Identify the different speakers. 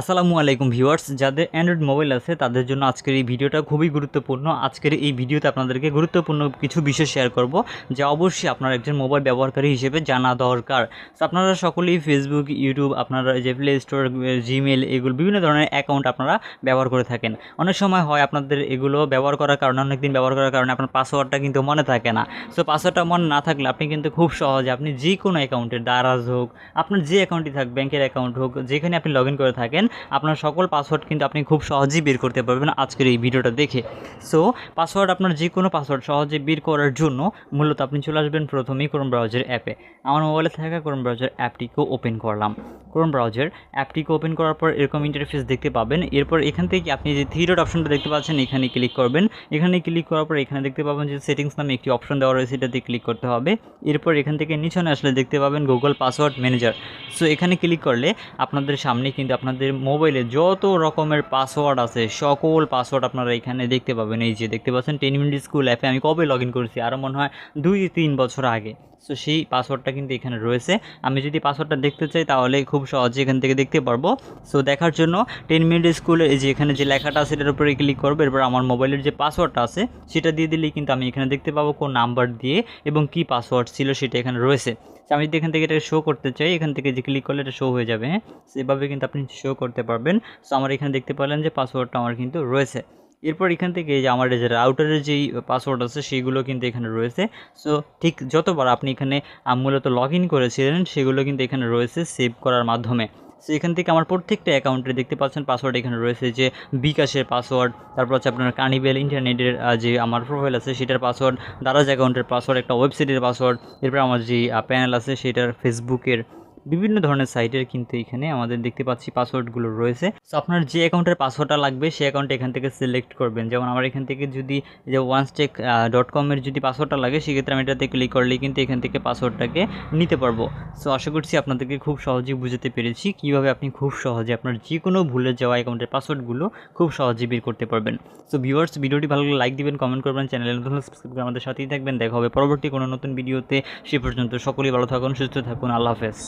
Speaker 1: আসসালামু আলাইকুম ভিউয়ার্স, যাদের অ্যান্ড্রয়েড মোবাইল আছে, তাদের জন্য আজকের এই ভিডিওটা খুবই গুরুত্বপূর্ণ। আজকের এই ভিডিওতে আপনাদেরকে গুরুত্বপূর্ণ কিছু বিষয় শেয়ার করব, যা অবশ্যই আপনার একজন মোবাইল ব্যবহারকারী হিসেবে জানা দরকার। আপনারা সকলেই ফেসবুক ইউটিউব আপনারা যে প্লে স্টোর জিমেল এগুলো বিভিন্ন ধরনের অ্যাকাউন্ট আপনারা ব্যবহার করে থাকেন। অনেক সময় হয় আপনাদের এগুলো ব্যবহার করার কারণে অনেক দিন ব্যবহার করার কারণে আপনার পাসওয়ার্ডটা কিন্তু মনে থাকে না। সো পাসওয়ার্ডটা মনে না থাকলে আপনি কিন্তু খুব সহজে আপনি যে কোনো অ্যাকাউন্টের দারাজ হোক, আপনার যে অ্যাকাউন্টই থাক ব্যাংকের অ্যাকাউন্ট হোক, যেখানে আপনি লগ করে থাকেন আপনার সকল পাসওয়ার্ড কিন্তু আপনি খুব সহজেই বের করতে পারবেন আজকের এই ভিডিওটা দেখে। সো পাসওয়ার্ড আপনার যে কোনো পাসওয়ার্ড সহজে বের করার জন্য মূলত আপনি চলে আসবেন প্রথমেই ক্রোম ব্রাউজার অ্যাপে আমার মোবাইলে থাকা ক্রোম ব্রাউজার অ্যাপটিকেও ওপেন করলাম। ক্রোম ব্রাউজার অ্যাপটিকে ওপেন করার পর এরকম ইন্টারফেস দেখতে পাবেন। এরপর এখান থেকে আপনি যে থ্রি অপশনটা দেখতে পাচ্ছেন, এখানে ক্লিক করবেন। এখানে ক্লিক করার পর এখানে দেখতে পাবেন যে সেটিংস নামে একটি অপশন দেওয়া রয়েছে, এটাতে ক্লিক করতে হবে। এরপর এখান থেকে নিচনে আসলে দেখতে পাবেন গুগল পাসওয়ার্ড ম্যানেজার সো এখানে ক্লিক করলে আপনাদের সামনে কিন্তু আপনাদের মোবাইলে যত রকমের পাসওয়ার্ড আছে, সকল পাসওয়ার্ড আপনারা এখানে দেখতে পাবেন। এই যে দেখতে পাচ্ছেন টেন মিনিট স্কুল অ্যাপে আমি কবে লগ ইন করেছি? আরও মনে হয় দুই তিন বছর আগে। সো সেই পাসওয়ার্ডটা কিন্তু এখানে রয়েছে। আমি যদি পাসওয়ার্ডটা দেখতে চাই তাহলে খুব সহজে এখান থেকে দেখতে পারব। সো দেখার জন্য টেন মিনিট স্কুলের এই যে এখানে যে লেখাটা আছে সেটার উপরে ক্লিক করব। এরপর আমার মোবাইলের যে পাসওয়ার্ডটা আছে, সেটা দিয়ে দিলেই কিন্তু আমি এখানে দেখতে পাবো কোন নাম্বার দিয়ে এবং কী পাসওয়ার্ড ছিল সেটা এখানে রয়েছে। আমি যদি এখান থেকে এটা শো করতে চাই, এখান থেকে যে ক্লিক করলে এটা শো হয়ে যাবে হ্যাঁ? সেভাবে কিন্তু আপনি শো করতে পারবেন। সো আমার এখানে দেখতে পেলেন যে পাসওয়ার্ডটা আমার কিন্তু রয়েছে। এরপর এখান থেকে যে আমার যে রাউটারের যেই পাসওয়ার্ড আছে সেইগুলো কিন্তু এখানে রয়েছে। সো ঠিক যতবার আপনি এখানে মূলত লগ ইন করেছিলেন, সেগুলো কিন্তু এখানে রয়েছে সেভ করার মাধ্যমে। সো এখান থেকে আমার প্রত্যেকটা অ্যাকাউন্টে দেখতে পাচ্ছেন পাসওয়ার্ড এখানে রয়েছে যে বিকাশের পাসওয়ার্ড তারপর হচ্ছে আপনার কানিবেল ইন্টারনেটের যে আমার প্রোফাইল আছে, সেটার পাসওয়ার্ড দারাজ অ্যাকাউন্টের পাসওয়ার্ড একটা ওয়েবসাইটের পাসওয়ার্ড এরপর আমার যে প্যানেল আছে, সেটার ফেসবুকের বিভিন্ন ধরনের সাইটের কিন্তু এখানে আমাদের দেখতে পাচ্ছি পাসওয়ার্ডগুলো রয়েছে। সো আপনার যে অ্যাকাউন্টের পাসওয়ার্ডটা লাগবে, সেই অ্যাকাউন্ট এখান থেকে সিলেক্ট করবেন। যেমন আমার এখান থেকে যদি, যে ওয়ানস্টেক ডট কমের যদি পাসওয়ার্ডটা লাগে, সেক্ষেত্রে আমি এটাতে ক্লিক করলেই কিন্তু এখান থেকে পাসওয়ার্ডটাকে নিতে পারব। সো আশা করছি আপনাদেরকে খুব সহজেই বুঝতে পেরেছি কীভাবে আপনি খুব সহজে আপনার যে কোনো ভুলে যাওয়া অ্যাকাউন্টের পাসওয়ার্ডগুলো খুব সহজে বের করতে পারবেন। সো ভিউয়ার্স ভিডিওটি ভালো লাইক দিবেন কমেন্ট করবেন চ্যানেলে নতুন সাবস্ক্রাইব করে আমাদের সাথেই থাকবেন। দেখা হবে পরবর্তী কোনো নতুন ভিডিওতে সে পর্যন্ত সকলেই ভালো থাকুন, সুস্থ থাকুন, আল্লাহ হাফেজ।